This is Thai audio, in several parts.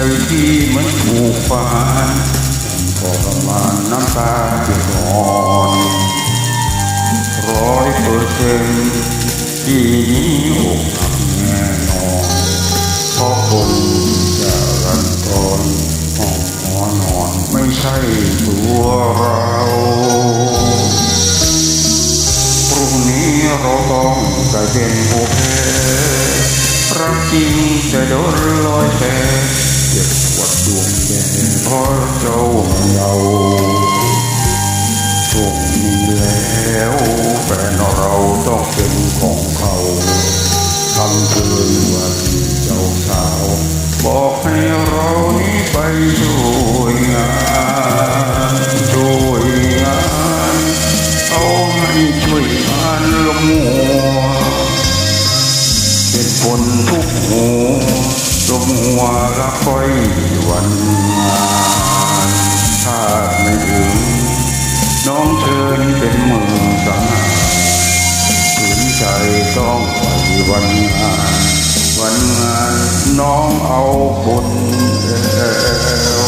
ใจที่มือนถูกฟานทรมานน้ำตาเปียกอ่อนร้อยเปอร์เซ็นต์ที่นี้อกหักแน่นอนเพราะคนจะรันทนห้องหัวนอนไม่ใช่ตัวเราพรุ่งนี้เราต้องกลายเป็นผู้แพ้รักจริงจะโดนลอยแพ เจ็บปวดดวงแก่เพราะเจ้าเยาช่วงนี้แล้วแฟนเราต้องเป็นของเขาทำคืนวันเจ้าสาว บอกให้เรานี้ไปช่วยงานช่วยงานเอาให้ช่วยงานลงหัวเป็นคนทุกหัว ลงหัวละค่อยวันงานถ้าไม่ถึง น้องเชิญเป็นมือสังหารถึงใจต้องไปวันงาน วันงานน้องเอาบนเอว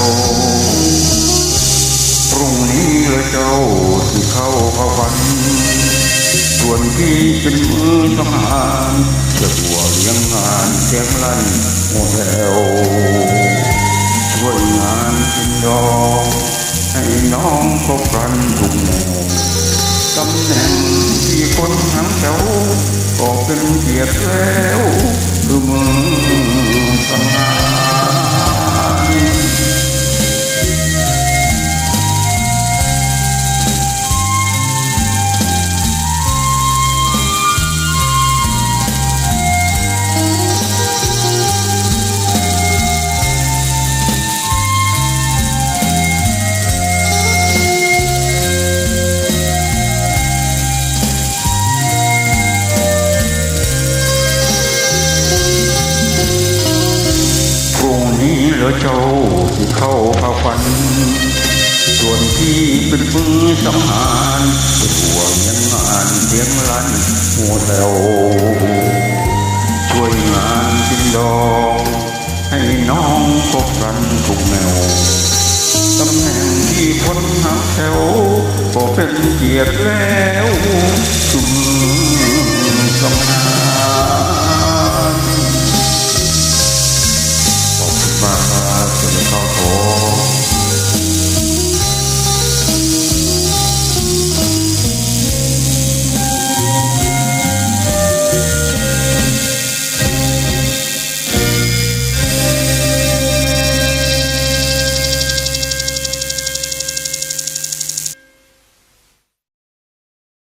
พรุ่งนี้เจ้าที่เข้าเข้าฝัน ส่วนพี่เป็นมือทหารจะหัวเลี้ยงงานเสียงลั่นโมแถวช่วยงานกินดองให้น้องคบกันทุกโมงตำแหน่งที่คนหังแถวก็เป็นเกียรติแล้วคือมือทหาร ที่เข้าพาฝัน ส่วนพี่เป็นมือสังหารเป็นห่วงยังงานเสียงลันหัวแถวช่วยงานกินดองให้น้องพบกันทุกแนวตำแหน่งที่พ้นหางแถวก็เป็นเกียรติแล้วทุกมือ